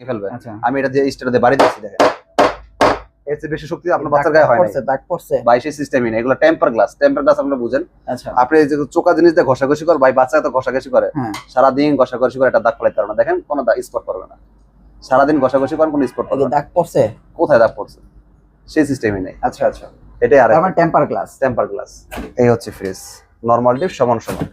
ফেলবে। আচ্ছা। আমি এটা বাড়ি দিচ্ছি দেখেন। এর চেয়ে বেশি শক্তি আপনার বাচ্চার গায়ে হয় না পড়ছে দাগ পড়ছে। বাইশে সিস্টেমই না এগুলো টেম্পার গ্লাস টেম্পার গ্লাস বুঝেন? আপনি এই যে চোকা জিনিস দিয়ে ঘষাঘষি করে ভাই বাচ্চা তো ঘষাঘষি করে। হ্যাঁ। ঘষাঘষি করে এটা দাগ ফেলাইতে পারবে না। দেখেন কোনো স্পট করবে না। সারাদিন ঘষাঘষি করেন কোনো স্পট করবে দাগ পড়ছে? কোথায় দাগ পড়ছে? সেই সিস্টেমই নেই আচ্ছা আচ্ছা। এটাই আর টেম্পার গ্লাস টেম্পার গ্লাস এই হচ্ছে ফ্রিজ নর্মাল ডিপ সমান সমান।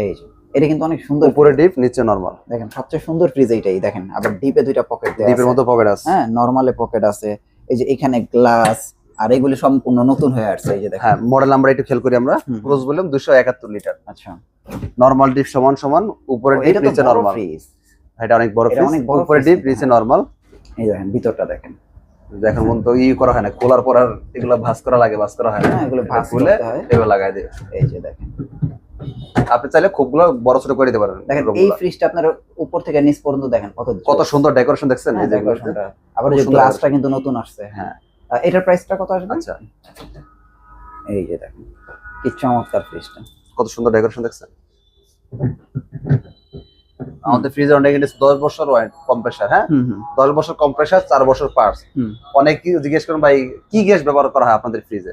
এই যে। এটা কিন্তু অনেক সুন্দর উপরে ডিপ নিচে নরমাল দেখেন সবচেয়ে সুন্দর ফ্রিজ এইটাই দেখেন। আবার ডিপে দুইটা পকেট ডিপের মতো পকেট আছে। হ্যাঁ নরমালে পকেট আছে। এই যে এখানে গ্লাস আর এগুলি সম্পূর্ণ নতুন হয়ে আসছে এই যে দেখেন। হ্যাঁ মডেল নাম্বার একটু খেয়াল করি আমরা। বললাম দুশো একাত্তর লিটার আচ্ছা। নর্মাল ডিপ সমান সমান উপরে ডিপ নিচে নরমাল এটা অনেক বড় ফ্রিজ অনেক বড় উপরে ডিপ নিচে নরমাল এই দেখেন ভিতরটা দেখেন। এখন পর্যন্ত ই করা হয় না খোলার পর আর এগুলো ভাঁজ করা লাগে ভাঁজ করা হয় না। হ্যাঁ এগুলো ভাঁজ খুলে এগুলো লাগাই দিয়ে এই যে দেখেন। আপনি চাইলে খুবগুলো বড় ছোট করে দিতে পারেন দেখেন এই ফ্রিজটা আপনার উপর থেকে নিচ পর্যন্ত দেখেন কত কত সুন্দর ডেকোরেশন দেখছেন হ্যাঁ, এই আবার যে গ্লাসটা কিন্তু নতুন আসছে। হ্যাঁ। এটার প্রাইসটা কত আসবে? আচ্ছা। এই যে দেখেন কি চমৎকার ফ্রিজটা কত সুন্দর ডেকোরেশন দেখছেন। আমাদের ফ্রিজে অনেক দশ বছর কম্প্রেসার হ্যাঁ? দশ বছর কম্প্রেসার চার বছর পার্টস হুম। অনেক জিজ্ঞেস করেন ভাই কি গ্যাস ব্যবহার করা হয় আপনাদের ফ্রিজে।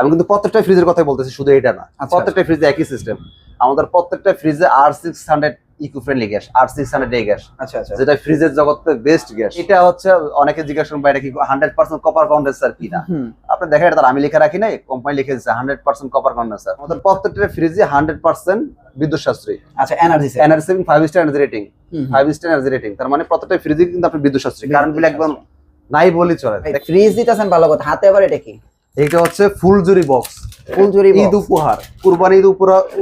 আমি কিন্তু প্রত্যেকটা ফ্রিজের কথাই বলতেছি শুধু এটা না। আচ্ছা। প্রত্যেকটা ফ্রিজে একই সিস্টেম আমাদের প্রত্যেকটা ফ্রিজে আর six hundred eco friendly gas আর সিক্স হান্ড্রেড এই গ্যাস আচ্ছা আচ্ছা। যেটা ফ্রিজের জগতে বেস্ট গ্যাস এটা হচ্ছে অনেকে জিজ্ঞেস করেন এটা কি হান্ড্রেড পার্সেন্ট কপার কন্ডেন্সার কিনা? আপনি দেখেন এটা আমি লেখা রাখি নাই কোম্পানি লিখে দিচ্ছে হান্ড্রেড পার্সেন্ট কপার কন্ডেন্সার আমাদের প্রত্যেকটা ফ্রিজে হান্ড্রেড পার্সেন্ট বিদ্যুৎ সাশ্রয়ী আচ্ছা energy energy saving five star energy rating five star energy rating তার মানে প্রত্যেকটা ফ্রিজে কিন্তু আপনি বিদ্যুৎ সাশ্রয়ী কারেন্ট বিল একদম নাই বলি চলে। ফ্রিজ দিতেছেন ভালো কথা। হাতে আবার এটা কি? এইটা হচ্ছে ফুলজুরি বক্স ফুলজুরি ঈদ উপহার। কুরবানি ঈদ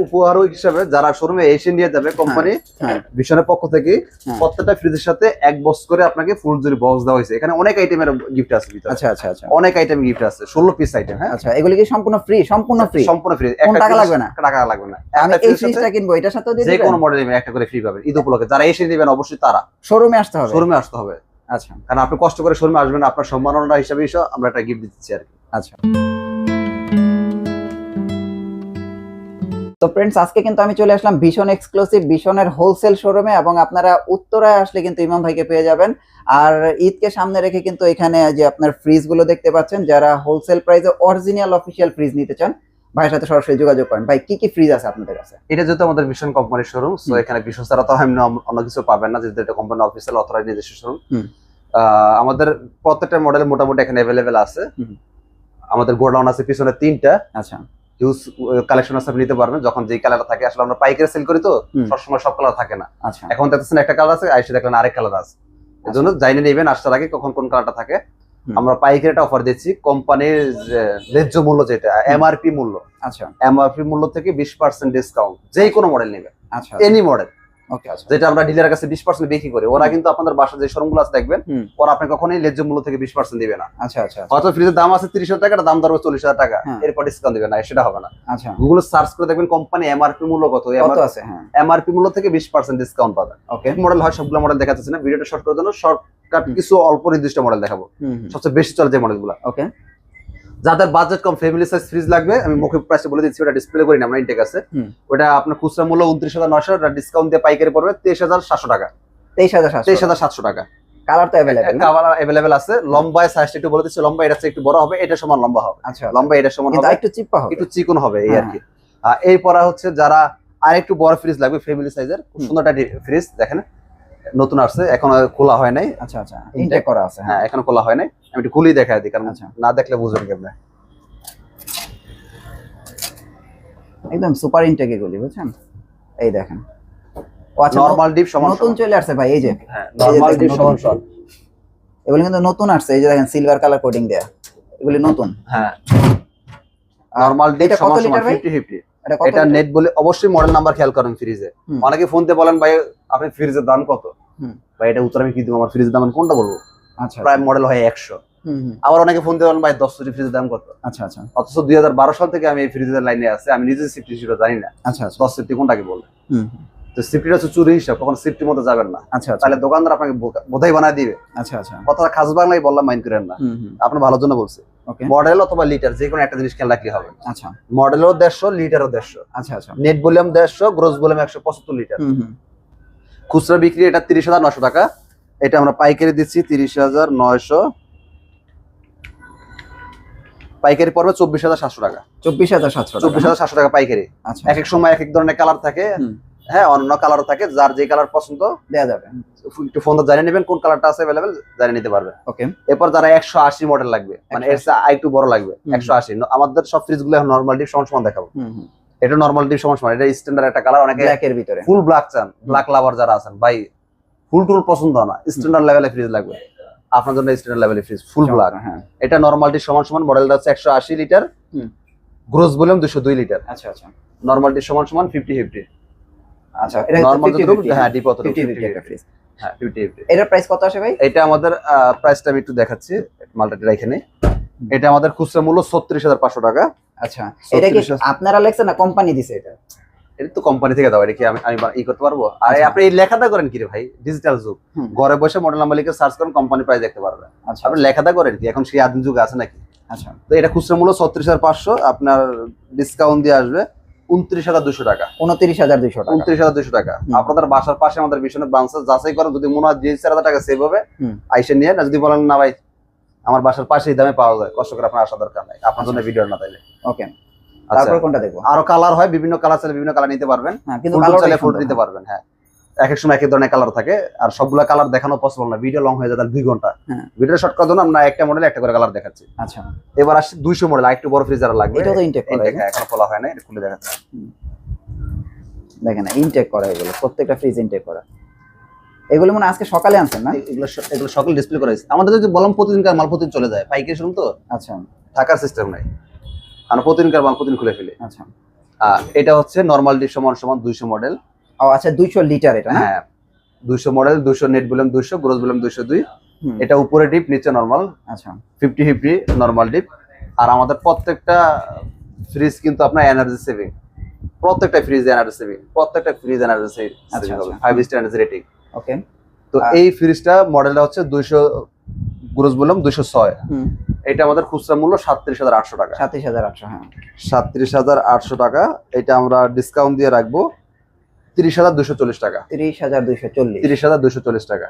উপহার হিসাবে যারা শোরুমে এসে নিয়ে যাবে কোম্পানি হ্যাঁ ভীষণের পক্ষ থেকে হ্যাঁ। প্রত্যেকটা ফ্রিজের সাথে এক বক্স করে আপনাকে ফুলজুরি বক্স দেওয়া হয়েছে। এখানে অনেক আইটেমের গিফট আছে ভিতরে। আচ্ছা আচ্ছা আচ্ছা। অনেক আইটেম গিফট আছে ষোলো পিস আইটেম হ্যাঁ? আচ্ছা এগুলি কি সম্পূর্ণ ফ্রি সম্পূর্ণ ফ্রি সম্পূর্ণ ফ্রি টাকা লাগবে না? টাকা লাগবে না। আমি এই সাথে ফ্রিজটা কিনবো এটার সাথেও দিয়ে যে কোনো মডেল নেবেন একটা করে ফ্রি পাবেন ঈদ উপলক্ষে। যারা এসে নেবেন অবশ্যই তারা। শোরুমে আসতে হবে? শোরুমে আসতে হবে। আচ্ছা। কারণ আপনি কষ্ট করে শোরুমে আসবেন আপনার সম্মাননা হিসাবে আমরা একটা গিফট দিচ্ছি আর কি। আচ্ছা। তো ফ্রেন্ডস আজকে কিন্তু আমি চলে আসলাম ভীষণ এক্সক্লুসিভ ভীষণের হোলসেল শোরুমে এবং আপনারা উত্তরায় আসলে কিন্তু ইমাম ভাইকে পেয়ে যাবেন। আর ঈদকে সামনে রেখে কিন্তু এখানে যে আপনার ফ্রিজগুলো দেখতে পাচ্ছেন যারা হোলসেল প্রাইসে অরিজিনাল অফিসিয়াল ফ্রিজ নিতে চান ভাইয়ের সাথে সরাসরি যোগাযোগ করেন। ভাই কি কি ফ্রিজ আছে আপনাদের কাছে? এটা যেহেতু আমাদের ভীষণ কোম্পানির শোরুম সো এখানে ভীষণ ছাড়া তো এমনি অন্য- কিছু পাবেন না যেহেতু এটা কোম্পানি অফিসিয়াল অথরাইজ নিজস্ব শোরুম। আমাদের প্রত্যেকটা মডেল মোটামুটি এখানে অ্যাভেলেবেল আছে। আমাদের গোডাউন আছে পিছনে তিনটা। আচ্ছা। হিউজ কালেকশন আছে আপনি নিতে পারবেন। যখন যেই কালার থাকে আসলে আমরা পাইকারি সেল করি তো সবসময় সব কালার থাকে না। আচ্ছা। এখন দেখতেছেন একটা কালার আছে আইসে দেখলেন আরেক কালার আছে। এর জন্য জাইনে নেবেন আসার আগে কখন কোন কালারটা থাকে। আমরা পাইকারিটা অফার দিচ্ছি কোম্পানির ন্যায্য মূল্য যেটা এমআরপি মূল্য। আচ্ছা। এমআরপি মূল্য থেকে বিশ পার্সেন্ট ডিসকাউন্ট যেই কোনো মডেল নেবে আচ্ছা এনি মডেল আচ্ছা যেটা আমরা ডিলারের কাছে বিশ পার্সেন্ট বিক্রি করি। ওরা কিন্তু আপনাদের বাসা যে আছে দেখবেন ওরা আপনি কখনোই ন্যায্য মূল্য থেকে বিশ পার্সেন্ট দিবে না। আচ্ছা আচ্ছা আচ্ছা, হয়তো ফ্রিজের দাম আছে তিরিশ হাজার টাকা দাম ধরবে চল্লিশ হাজার টাকা। হ্যাঁ। এরপর ডিসকাউন্ট দিবে না সেটা হবে না। আচ্ছা। গুগল সার্চ করে দেখবেন কোম্পানি এমআরপি মূল্য কত। আছে? হ্যাঁ। এমআরপি মূল্য থেকে বিশ পার্সেন্ট ডিসকাউন্ট পাবেন ওকে মডেল হয় সবগুলো মডেল দেখা যাচ্ছে না। ভিডিওটা শর্ট করার জন্য হুম। কিছু অল্প নির্দিষ্ট মডেল দেখাবো। সবচেয়ে বেশি চলে যে মডেলগুলো ওকে যাদের বাজেট কম ফ্যামিলি সাইজ ফ্রিজ লাগবে আমি মুখে প্রাইসে বলে দিচ্ছি ওটা ডিসপ্লে করি না আমরা ইনটেক আছে। ওটা আপনার খুচরা মূল্য উনত্রিশ হাজার নয়শো ডিসকাউন্ট দিয়ে পাইকারি পড়বে তেইশ হাজার সাতশো টাকা। তেইশ হাজার তেইশ হাজার সাতশো টাকা। কালার তো আছে। লম্বায় সাইজটা একটু বলে দিচ্ছি লম্বা এটা চেয়ে একটু বড় হবে এটা সমান লম্বা হবে। আচ্ছা লম্বা এটা সমান হবে। একটু চিপা হবে। একটু চিকন হবে এই আর হ্যাঁ। কি আর এই হচ্ছে যারা আর একটু বড় ফ্রিজ লাগবে ফ্যামিলি সাইজের খুব সুন্দর একটা ফ্রিজ দেখেন। নতুন আসছে এখনও খোলা হয় নাই। আচ্ছা আচ্ছা ইনটেক করা আছে হ্যাঁ। এখনও খোলা হয় নাই। আমি একটু খুলেই দেখাই দিই কারণ আচ্ছা। না দেখলে বুঝবেন কেমনে। একদম সুপার ইনটেক এগুলি বুঝছেন? এই দেখেন। ও আচ্ছা নরমাল ডিপ সমান নতুন চলে আসছে ভাই এই যে। হ্যাঁ নরমাল ডিপ সমান। সমান। এগুলি কিন্তু নতুন আসছে এই যে দেখেন সিলভার কালার কোটিং দেয়া। এগুলি নতুন। হ্যাঁ। নরমাল ডিপ সমান সমান 50 50 এটা? নেট বলে অবশ্যই মডেল নাম্বার খেয়াল করেন ফ্রিজে অনেকে ফোন দিয়ে বলেন ভাই আপনি ফ্রিজের দাম কত। ভাই এটা উত্তর আমি কি দিব? আমার ফ্রিজের দাম কোনটা বলব? আচ্ছা প্রায় মডেল হয় একশো। আবার অনেকে ফোন দিয়ে বলেন ভাই দশ কোটি ফ্রিজের দাম কত? আচ্ছা আচ্ছা। অথচ দুই হাজার বারো সাল থেকে আমি এই ফ্রিজের লাইনে আছে আমি নিজে সিফটি জানি না। আচ্ছা আচ্ছা। দশ সিফটি কোনটাকে বলে? হুম, হুম, তো সিফটিটা হচ্ছে চুরি হিসাব তখন সিফটির মধ্যে যাবেন না। আচ্ছা আচ্ছা। তাহলে দোকানদার আপনাকে বোধাই বানায় দিবে। আচ্ছা আচ্ছা। কথাটা খাস বাংলায় বললাম মাইন্ড করেন না। হুম, হুম, আপনার ভালোর জন্য বলছি। মডেল অথবা লিটার যে কোনো একটা জিনিস খেয়াল রাখলে হবে। আচ্ছা। মডেলও দেড়শো লিটারও দেড়শো। আচ্ছা আচ্ছা। নেট ভলিউম দেড়শো গ্রোস ভলিউম একশো পঁচাত্তর লিটার। খুচরা বিক্রি এটা তিরিশ হাজার নশো টাকা। এটা আমরা পাইকারি দিচ্ছি তিরিশ হাজার নয়শো। পাইকারি পড়বে চব্বিশ হাজার সাতশো টাকা। চব্বিশ হাজার সাতশো চব্বিশ হাজার সাতশো টাকা পাইকারি। আচ্ছা। এক এক সময় এক এক ধরনের কালার থাকে। হ্যাঁ অন্য কালারও থাকে যার যে কালার পছন্দ দেওয়া যাবে। একটু ফোন জানিয়ে নেবেন কোন কালারটা আছে অ্যাভেলেবেল জানিয়ে নিতে পারবে ওকে এরপর যারা একশো আশি মডেল লাগবে মানে এর 180 একটু বড় লাগবে একশো আশি। আমাদের সব ফ্রিজগুলো নর্মাল ডিপ সমান সমান দেখাবো। এটা নর্মাল ডিপ সমান সমান এটা স্ট্যান্ডার্ড একটা কালার অনেকে ব্ল্যাকের ভিতরে। ফুল ব্ল্যাক চান ব্ল্যাক লাভার যারা আছেন ভাই ফুল টুল পছন্দ না স্ট্যান্ডার্ড লেভেলে ফ্রিজ লাগবে। আপনার জন্য স্ট্যান্ডার্ড লেভেলে ফ্রিজ ফুল ব্ল্যাক এটা নর্মালটি সমান সমান মডেলটা হচ্ছে একশো আশি লিটার গ্রোস ভলিউম দুশো দুই লিটার আচ্ছা আচ্ছা। নর্মালটি সমান সমান ফিফটি ফিফটি আচ্ছা এটা নর্মাল হ্যাঁ ডিপ একটা ফ্রিজ হ্যাঁ ফিফটি ফিফটি এটার প্রাইস কত আসে ভাই? এটা আমাদের প্রাইসটা আমি একটু দেখাচ্ছি মালটাটি এখানে এটা আমাদের খুচরা মূল্য টাকা। আচ্ছা এটা কি আপনারা লেখছেন না কোম্পানি দিছে এটা? এটা তো কোম্পানি থেকে দাও এটা কি আমি আমি ই করতে পারব? আর আচ্ছা। আপনি এই লেখাটা করেন কি রে ভাই? ডিজিটাল যুগ। ঘরে বসে মডেল নাম্বার লিখে সার্চ করেন কোম্পানি প্রাইস দেখতে পারবেন আচ্ছা। আপনি লেখাটা করেন কি? এখন সেই আদিম যুগ আছে নাকি? আচ্ছা। তো এটা খুচরা মূল্য ছত্রিশ হাজার পাঁচশো আপনার ডিসকাউন্ট দিয়ে আসবে। উনত্রিশ হাজার দুশো টাকা। উনত্রিশ হাজার টাকা। উনত্রিশ হাজার দুশো টাকা। আপনাদের বাসার পাশে আমাদের মিশনের ব্রাঞ্চ যাচাই করেন যদি মনে হয় চার হাজার টাকা সেভ হবে। আইসে নিয়ে না যদি বলেন না ভাই আমার বাসার পাশেই দামে পাওয়া যায় কষ্ট করে আপনার আসা দরকার নাই। আপনার জন্য ভিডিও না তাইলে। ওকে। আচ্ছা। তারপর কোনটা দেখব? আরও কালার হয় বিভিন্ন কালার চাইলে বিভিন্ন কালার নিতে পারবেন। কিন্তু চাইলে নিতে। পারবেন হ্যাঁ। এক এক সময় এক এক ধরনের কালার থাকে আর সবগুলা কালার দেখানো পসিবল না। ভিডিও লং হয়ে যায় তাহলে দুই ঘণ্টা। হ্যাঁ। ভিডিও শর্ট করার জন্য আমরা একটা মডেল একটা করে কালার দেখাচ্ছি। আচ্ছা। এবার আসছে দুইশো মডেল একটু বড় ফ্রিজার লাগবে। এটাও তো ইনটেক করা হ্যাঁ, এখনও খোলা হয় না এটা খুলে দেখাচ্ছি। দেখেন ইনটেক করা এগুলো প্রত্যেকটা ফ্রিজ ইনটেক করা। এগুলো মনে হয় আজকে সকালে আনছেন না? এগুলো এগুলো সকল ডিসপ্লে করা হয়েছে। আমাদের যদি বললাম প্রতিদিনকার মাল প্রতিদিন চলে যায় পাইকারি শুনুন তো? আচ্ছা। থাকার সিস্টেম নাই। আমরা প্রতিদিনকার মাল প্রতিদিন খুলে ফেলি। আচ্ছা। আর এটা হচ্ছে নর্মাল সমান সমান দুইশো মডেল ও আচ্ছা দুইশো লিটার এটা হ্যাঁ? দুইশো মডেল দুইশো নেট বললাম দুইশো গ্রোস বললাম দুইশো দুই। হুম, এটা উপরে ডিপ নিচে নর্মাল আচ্ছা। ফিফটি ফিফটি নর্মাল ডিপ আর আমাদের প্রত্যেকটা ফ্রিজ কিন্তু আপনার এনার্জি সেভিং প্রত্যেকটা ফ্রিজ এনার্জি সেভিং প্রত্যেকটা ফ্রিজ এনার্জি সেভিং আচ্ছা, আচ্ছা। Five star energy rating okay তো এই ফ্রিজটা মডেলটা হচ্ছে দুইশো গ্রোস বললাম দুইশো ছয়। হুম। এটা আমাদের খুচরা মূল্য সাতত্রিশ হাজার আটশো টাকা। সাতাইশ হাজার আটশো হ্যাঁ। সাতত্রিশ হাজার আটশো টাকা। এটা আমরা ডিসকাউন্ট দিয়ে রাখব। তিরিশ হাজার দুশো চল্লিশ টাকা। তিরিশ হাজার দুইশো চল্লিশ। তিরিশ হাজার দুশো চল্লিশ টাকা।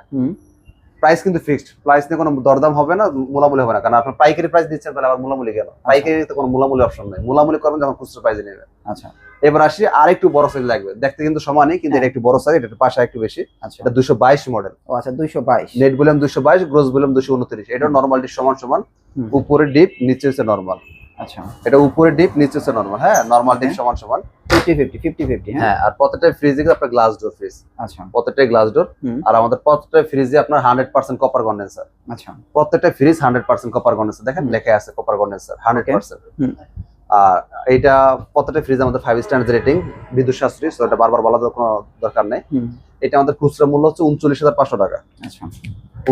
প্রাইস কিন্তু ফিক্সড প্রাইস নিয়ে কোনো দরদাম হবে না মূলামূলি হবে না। কারণ আপনার পাইকারি প্রাইস দিচ্ছেন তাহলে আবার মূলামূলি কেন? পাইকারিতে কোনো মূলামূলি অপশন নেই। মূলামূলি করবেন যখন খুচরো প্রাইসে নেবেন। আচ্ছা। এবার আসি আর একটু বড় সাইজ লাগবে। দেখতে কিন্তু সমানই কিন্তু এটা একটু বড় সাইজ এটা পাশে একটু বেশি। আচ্ছা। এটা দুশো বাইশ মডেল ও আচ্ছা দুইশো বাইশ। নেট বললাম দুশো বাইশ গ্রোস বললাম দুশো উনত্রিশ। এটা নর্মাল ডিপ সমান সমান। উপরে ডিপ নিচে হচ্ছে নর্মাল আচ্ছা। এটা উপরে ডিপ নিচে হচ্ছে নর্মাল হ্যাঁ? নর্মাল ডিপ সমান সমান। ফিফটি ফিফটি ফিফটি ফিফটি হ্যাঁ আর প্রত্যেকটা ফ্রিজে আপনার গ্লাস ডোর ফ্রিজ আচ্ছা। গ্লাস ডোর আর আমাদের প্রত্যেকটা ফ্রিজে আপনার হান্ড্রেড পার্সেন্ট কপার কন্ডেন্সার আচ্ছা। প্রত্যেকটা fridge hundred percent copper condenser দেখেন লেখা আছে কপার কন্ডেন্সার। আর প্রত্যেকটা ফ্রিজ আমাদের ফাইভ স্টার রেটিং বিদ্যুৎ এটা বারবার কোনো দরকার নেই। এটা আমাদের খুচরা মূল্য হচ্ছে উনচল্লিশ হাজার পাঁচশো টাকা। আচ্ছা।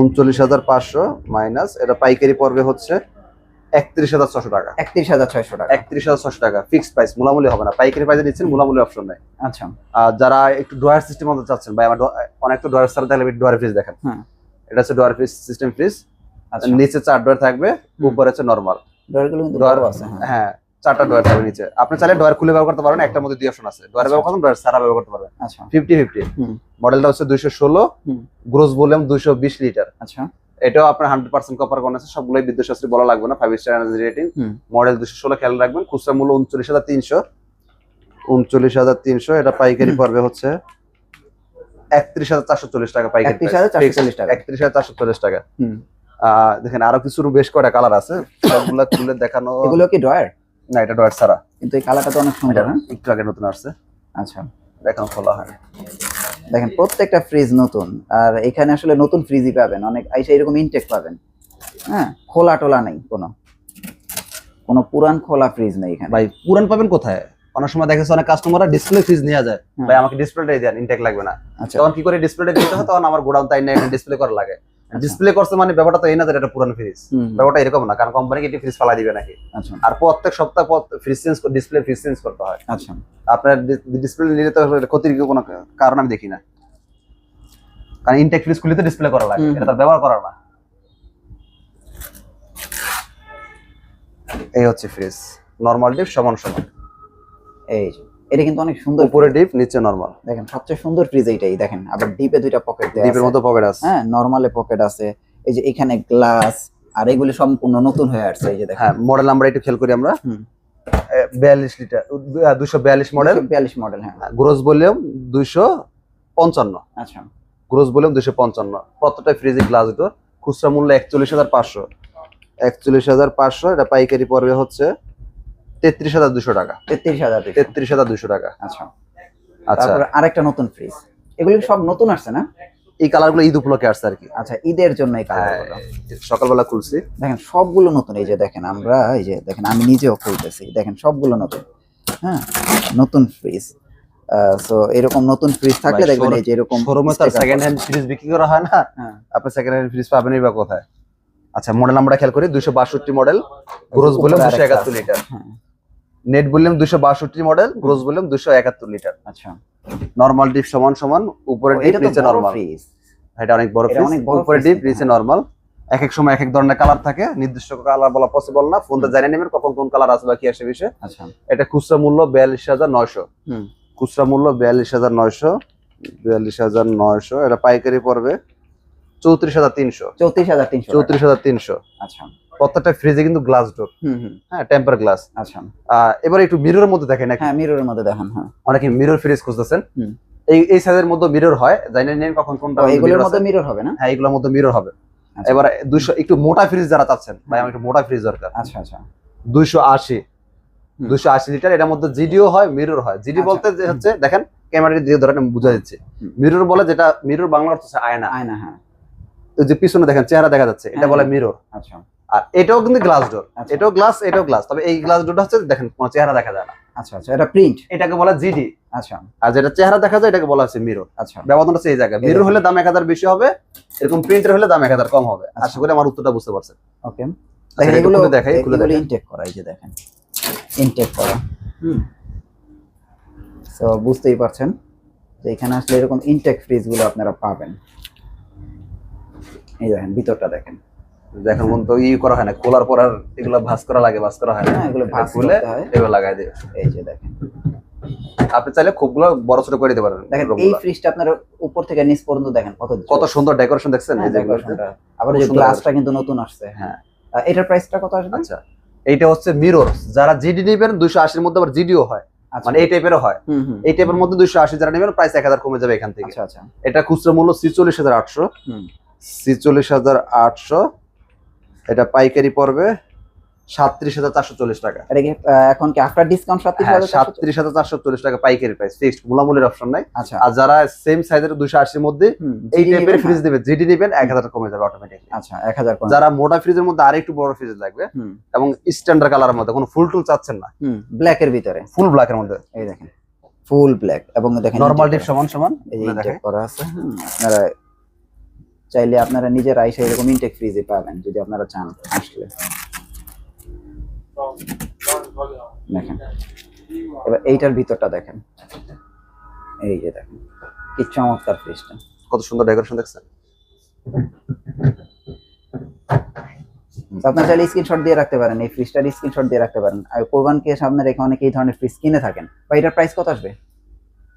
উনচল্লিশ হাজার পাঁচশো মাইনাস এটা পাইকারি পর্বে হচ্ছে একত্রিশ হাজার ছশো টাকা। একত্রিশ হাজার ছয়শো টাকা। একত্রিশ হাজার ছশো টাকা ফিক্সড প্রাইস মূলামূলি হবে না। পাইকারি প্রাইসে নিচ্ছেন মূলামূলি অপশন নেই। আচ্ছা। আর যারা একটু ড্রয়ার সিস্টেম মতো চাচ্ছেন ভাই আমার অনেক তো ড্রয়ার ছাড়া থাকলে ড্রয়ার ফ্রিজ দেখেন। এটা হচ্ছে ড্রয়ার ফ্রিজ সিস্টেম ফ্রিজ আচ্ছা। নিচে চার ড্রয়ার থাকবে উপরে হচ্ছে নর্মাল আছে হ্যাঁ। হ্যাঁ চারটা ড্রয়ার থাকবে নিচে। আপনি চাইলে ড্রয়ার খুলে ব্যবহার করতে পারবেন একটার মধ্যে দুই অপশন আছে। ড্রয়ার। ব্যবহার করতে ড্রয়ার সারা ব্যবহার করতে পারবেন। আচ্ছা। Fifty fifty. মডেলটা হচ্ছে দুইশো ষোলো। গ্রোস ভলিউম দুইশো বিশ লিটার আচ্ছা। এটাও আপনার হান্ড্রেড পার্সেন্ট কপার কোন আছে সবগুলোই বিদ্যুৎ শাস্ত্রী বলা লাগবে না five star energy rating model দুশো ষোলো খেয়াল রাখবেন খুচরা মূল্য উনচল্লিশ হাজার তিনশো। উনচল্লিশ হাজার তিনশো এটা পাইকারি। পড়বে হচ্ছে একত্রিশ হাজার চারশো চল্লিশ টাকা পাইকারি একত্রিশ হাজার চারশো টাকা। একত্রিশ হাজার চারশো চল্লিশ টাকা। দেখেন আরও কিছু বেশ কয়টা কালার আছে সবগুলা খুলে দেখানো এগুলো কি ড্রয়ার না এটা ডয়ের ছাড়া। কিন্তু এই কালারটা তো অনেক সুন্দর হ্যাঁ? একটু আগে নতুন আসছে। আচ্ছা। দেখানো খোলা হয়। দেখেন প্রত্যেকটা ফ্রিজ নতুন আর এখানে আসলে নতুন ফ্রিজই পাবেন। অনেক আইসা এরকম ইনটেক পাবেন। হ্যাঁ খোলা টোলা নেই কোনো। কোনো পুরান খোলা ফ্রিজ নেই এখানে। ভাই পুরান পাবেন কোথায়? অনেক সময় দেখেছি অনেক কাস্টমাররা ডিসপ্লে ফ্রিজ নিয়ে যায়। ভাই আমাকে ডিসপ্লেটাই দেন ইনটেক লাগবে না। আচ্ছা। তখন কি করে ডিসপ্লেটা দিতে হয়? তখন আমার গোডাউন তাই না ডিসপ্লে করা লাগে। ডিসপ্লে করছে মানে ব্যাপারটা তো এই না যে এটা পুরান ফ্রিজ ব্যাপারটা এরকম না কারণ কোম্পানি কি ফ্রিজ ফালাই দিবে নাকি? আচ্ছা। আর প্রত্যেক সপ্তাহ fridge change display fridge change করতে হয়। আচ্ছা। আপনার ডিসপ্লে নিলে তো ক্ষতির কোনো কারণ আমি দেখি না। কারণ ইনটেক ফ্রিজ খুলে তো ডিসপ্লে করা লাগে। এটা তার ব্যবহার করার না। এই হচ্ছে ফ্রিজ নর্মাল ডিপ সমান সমান। এই যে। এটা কিন্তু অনেক সুন্দর উপরে ডিপ নিচে নরমাল দেখেন সবচেয়ে সুন্দর ফ্রিজ এইটাই। দেখেন আবার ডিপে দুইটা পকেট দেওয়া ডিপের। মতো পকেট আছে। হ্যাঁ নরমালে পকেট আছে। এই যে এখানে গ্লাস আর এগুলি সম্পূর্ণ নতুন হয়ে আসছে এই যে দেখেন। হ্যাঁ মডেল আমরা একটু খেয়াল করি আমরা। হুম। বিয়াল্লিশ লিটার দুশো বিয়াল্লিশ মডেল বিয়াল্লিশ মডেল হ্যাঁ। গ্রোস ভলিউম দুইশো পঞ্চান্ন। আচ্ছা। গ্রোস ভলিউম দুইশো পঞ্চান্ন। প্রত্যেকটা ফ্রিজে গ্লাস দিত খুচরা মূল্য একচল্লিশ হাজার পাঁচশো। একচল্লিশ হাজার পাঁচশো এটা পাইকারি পড়বে হচ্ছে তেত্রিশ হাজার দুশো টাকা। তেত্রিশ হাজার তেত্রিশ হাজার দুশো টাকা। আচ্ছা। আচ্ছা। আরেকটা নতুন ফ্রিজ এগুলি সব নতুন আসছে না? এই কালারগুলো ঈদ উপলক্ষে আসছে আর কি। আচ্ছা ঈদের জন্য এই হ্যাঁ, কালারগুলো। সকালবেলা খুলছি। দেখেন সবগুলো নতুন। এই যে দেখেন আমরা এই যে দেখেন আমি নিজেও খুলতেছি। দেখেন সবগুলো নতুন। হ্যাঁ নতুন ফ্রিজ সো এরকম নতুন ফ্রিজ থাকলে দেখবেন এই যে এরকম শোরুমে তো সেকেন্ড হ্যান্ড ফ্রিজ বিক্রি করা হয় না। হ্যাঁ। আপনি সেকেন্ড হ্যান্ড ফ্রিজ পাবেনই বা কোথায়? আচ্ছা মডেল আমরা খেয়াল করি। দুইশো বাষট্টি মডেল গ্রোস দুশো একাত্তর লিটার নেট ভলিউম দুশো বাষট্টি মডেল গ্রোস ভলিউম দুশো একাত্তর লিটার। আচ্ছা। নর্মাল ডিপ সমান সমান উপরে ডিপ নিচে নর্মাল এটা অনেক বড় ফ্রিজ উপরে ডিপ নিচে। নর্মাল এক এক সময় এক এক ধরনের কালার থাকে নির্দিষ্ট কালার বলা পসিবল না। ফোনটা জানিয়ে নেবেন কখন কোন কালার আছে বা কি আসে বিষয়ে। আচ্ছা। এটা খুচরা মূল্য বিয়াল্লিশ হাজার নয়শো। হুম। খুচরা মূল্য বিয়াল্লিশ হাজার নয়শো বিয়াল্লিশ হাজার নয়শো এটা পাইকারি পড়বে চৌত্রিশ হাজার তিনশো। চৌত্রিশ হাজার তিনশো। চৌত্রিশ হাজার তিনশো। আচ্ছা। প্রত্যেকটা ফ্রিজে কিন্তু গ্লাস ডোর হ্যাঁ টেম্পার গ্লাস আচ্ছা। এবার একটু মিররের মধ্যে দেখেন হ্যাঁ মিররের মধ্যে দেখেন হ্যাঁ। অনেকে মিরর ফ্রিজ খুঁজতেছেন। এই এই সাইজের মধ্যে মিরর হয় জানি নেন কখন কোনটা এগুলোর মধ্যে। মিরর হবে না? হ্যাঁ এগুলোর মধ্যে মিরর হবে। আচ্ছা। এবার দুইশো একটু মোটা ফ্রিজ যারা চাচ্ছেন ভাই আমার একটু মোটা ফ্রিজ দরকার। আচ্ছা আচ্ছা। দুইশো আশি। হুম। দুইশো আশি লিটার এটার মধ্যে জিডিও হয় মিরর হয়। জিডি আচ্ছা। বলতে যে হচ্ছে দেখেন ক্যামেরা দিয়ে ধরেন আমি বুঝা দিচ্ছি। মিরর বলে যেটা মিরর বাংলা অর্থ হচ্ছে আয়না। আয়না হ্যাঁ। যে পিছনে দেখেন চেহারা দেখা যাচ্ছে এটা হ্যাঁ, বলে হ্যাঁ। মিরর আচ্ছা। আর এটাও কিন্তু গ্লাস ডোর আচ্ছা। এটাও গ্লাস এটাও গ্লাস তবে এই গ্লাস ডোরটা হচ্ছে দেখেন কোনো চেহারা দেখা যায় না। আচ্ছা আচ্ছা এটা প্রিন্ট এটাকে বলা জিডি আচ্ছা। আর যেটা চেহারা দেখা যায় এটাকে বলা হচ্ছে মিরর আচ্ছা। ব্যবধান হচ্ছে এই জায়গায়। মিরর হলে দাম এক হাজার বেশি হবে এরকম প্রিন্টের হলে দাম এক হাজার কম হবে। আচ্ছা। আশা করি আমার উত্তরটা বুঝতে পারছেন। ওকে। আচ্ছা, এগুলো দেখাই, খুলে এগুলো ইনটেক করা এই যে দেখেন। ইনটেক করা। হুম। সো বুঝতেই পারছেন যে এখানে আসলে এরকম ইনটেক ফ্রিজগুলো আপনারা পাবেন। এই দেখেন ভিতরটা দেখেন। এখন পর্যন্ত ই করা হয় না খোলার পর আর এগুলো ভাঁজ করা লাগে ভাঁজ করা হয় না। হ্যাঁ, এগুলো ভাঁজ খুলে এগুলো লাগাই দিয়ে। এই যে দেখেন। আপনি চাইলে খুবগুলো বড় ছোট করে দিতে পারেন দেখেন এই ফ্রিজটা আপনার উপর থেকে নিচ পর্যন্ত দেখেন কত কত সুন্দর ডেকোরেশন দেখছেন হ্যাঁ, এই আবার যে গ্লাসটা কিন্তু নতুন আসছে। হ্যাঁ। এটার প্রাইসটা কত আসবে? আচ্ছা এইটা হচ্ছে মিরর যারা জিডি নেবেন 280 এর মধ্যে আবার জিডিও হয়। আচ্ছা। মানে এই টাইপেরও হয়। এই টাইপের মধ্যে 280 যারা নেবেন প্রাইস 1000 কমে যাবে এখান থেকে। আচ্ছা আচ্ছা। এটা খুচরা মূল্য 46800 46800 এটা পাইকারি পড়বে সাতত্রিশ হাজার চারশো চল্লিশ টাকা। এটা কি এখন কি আফটার ডিসকাউন্ট সাতত্রিশ হ্যাঁ হাজার সাতত্রিশ হাজার চারশো চল্লিশ টাকা পাইকারি প্রাইস ফিক্সড মূলামূলির অপশন নাই। আচ্ছা। আর যারা সেম সাইজের দুশো আশির মধ্যে এই টাইপের ফ্রিজ না? জিডি নেবেন এক হাজার কমে যাবে অটোমেটিকলি আচ্ছা এক হাজার যারা মোটা ফ্রিজের মধ্যে আরেকটু বড় ফ্রিজ লাগবে এবং স্ট্যান্ডার্ড কালারের মধ্যে কোনো ফুল টুল চাচ্ছেন না। হুম ব্ল্যাকের ভিতরে। ফুল ব্ল্যাকের মধ্যে। এই দেখেন ফুল ব্ল্যাক এবং দেখেন নর্মাল ডিপ সমান সমান এই। করা আছে আপনারা চাইলে আপনারা নিজের আইসা এরকম ইনটেক ফ্রিজে পাবেন যদি আপনারা চান আসলে। দেখেন। এবার এইটার ভিতরটা দেখেন। এই যে দেখেন কি চমৎকার ফ্রিজটা কত সুন্দর ডেকোরেশন দেখছেন? আপনারা চাইলে স্ক্রিনশট দিয়ে রাখতে পারেন এই ফ্রিজটার স্ক্রিনশট দিয়ে রাখতে পারেন। আর কোরবানকে সামনে রেখে অনেকে এই ধরনের ফ্রিজ কিনে থাকেন। বা এটার প্রাইস কত আসবে?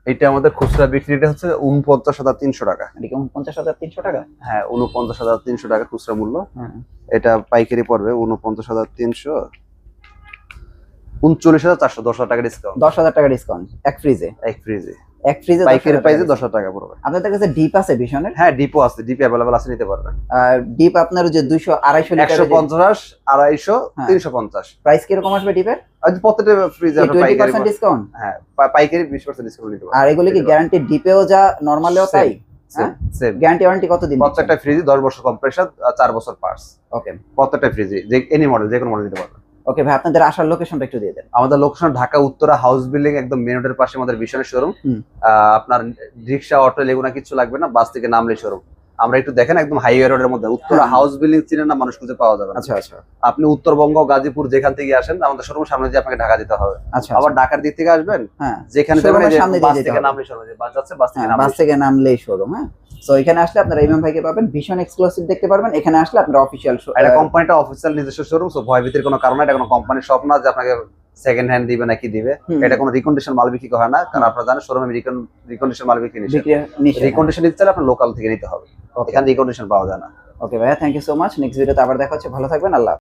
এটা আমাদের খুচরা বিক্রিটা হচ্ছে উনপঞ্চাশ হাজার তিনশো টাকা। এটা কি পঞ্চাশ হাজার তিনশো টাকা? হ্যাঁ উনপঞ্চাশ হাজার তিনশো টাকা খুচরা মূল্য। এটা পাইকারি পড়বে উনপঞ্চাশ হাজার তিনশো। উনচল্লিশ হাজার চারশো দশ হাজার টাকা ডিসকাউন্ট দশ হাজার টাকা ডিসকাউন্ট এক ফ্রিজে এক ফ্রিজে এক ফ্রিজে পাইকারি প্রাইসে দশ হাজার টাকা পড়বে। আপনাদের কাছে ডিপ আছে ভীষণের হ্যাঁ ডিপো আছে ডিপি অ্যাভেলেবল আছে নিতে পারবেন। আর ডিপ আপনার যে দুইশো আড়াইশো একশো পঞ্চাশ আড়াইশো হ্যাঁ। তিনশো পঞ্চাশ। প্রাইস কীরকম আসবে ডিপের প্রত্যেকটা ফ্রিজে টোয়েন্টি পাইকারি পার্সেন্ট ডিসকাউন্ট হ্যাঁ পাইকারি বিশ পার্সেন্ট ডিসকাউন্ট নিতে আর পারবেন। কি গ্যারান্টি ডিপেও যা নর্মালেও তাই? গ্যারান্টি ওয়ারেন্টি কতদিন প্রত্যেকটা ফ্রিজে দশ বছর কম্প্রেসার চার বছর পার্স ওকে প্রত্যেকটা ফ্রিজে যে এনি মডেল যে কোনো মডেল নিতে পারবেন। ওকে ভাই আপনাদের আসার লোকেশনটা একটু দিয়ে দেন। আমাদের location Dhaka Uttara house building একদম মেন রোডের পাশে আমাদের ভীষণের শোরুম আপনার রিক্সা অটো লেগুনা কিছু লাগবে না বাস থেকে নামলে শোরুম আমরা একটু দেখেন একদম হাইওয়ে রোডের মধ্যে। উত্তরা হ্যাঁ। হাউস বিল্ডিং চিনেন না মানুষ খুঁজে পাওয়া যাবে আচ্ছা আচ্ছা। আপনি উত্তরবঙ্গ গাজীপুর যেখান থেকে আসেন আমাদের শোরুম সামনে দিয়ে আপনাকে ঢাকা যেতে হবে। আচ্ছা আবার ঢাকার দিক থেকে আসবেন হ্যাঁ। যেখানে যাবেন বাস থেকে। নামলে শোরুম বাস যাচ্ছে বাস থেকে নামলে শোরুম হ্যাঁ। তো এখানে আসলে আপনারা ইমাম ভাইকে পাবেন ভীষণ এক্সক্লুসিভ দেখতে পারবেন। এখানে আসলে আপনারা অফিসিয়াল এটা কোম্পানিটা অফিসিয়াল নিজস্ব শোরুম সো ভয় ভীতির কোনো কারণ এটা কোনো কোম্পানির শপ না যে আপনাকে সেকেন্ড হ্যান্ড দিবে নাকি দিবে। এটা কোনো রিকন্ডিশন মাল বিক্রি হয় না কারণ আপনারা জানেন শোরুমে রিকন্ডিশন মাল বিক্রি রিকন্ডিশন নিতে চাইলে আপনার লোকাল থেকে নিতে হবে। এখানে রিকন্ডিশন পাওয়া যায় না। ওকে ভাইয়া thank you so much next ভিডিওতে আবার দেখা হচ্ছে। ভালো থাকবেন আল্লাহ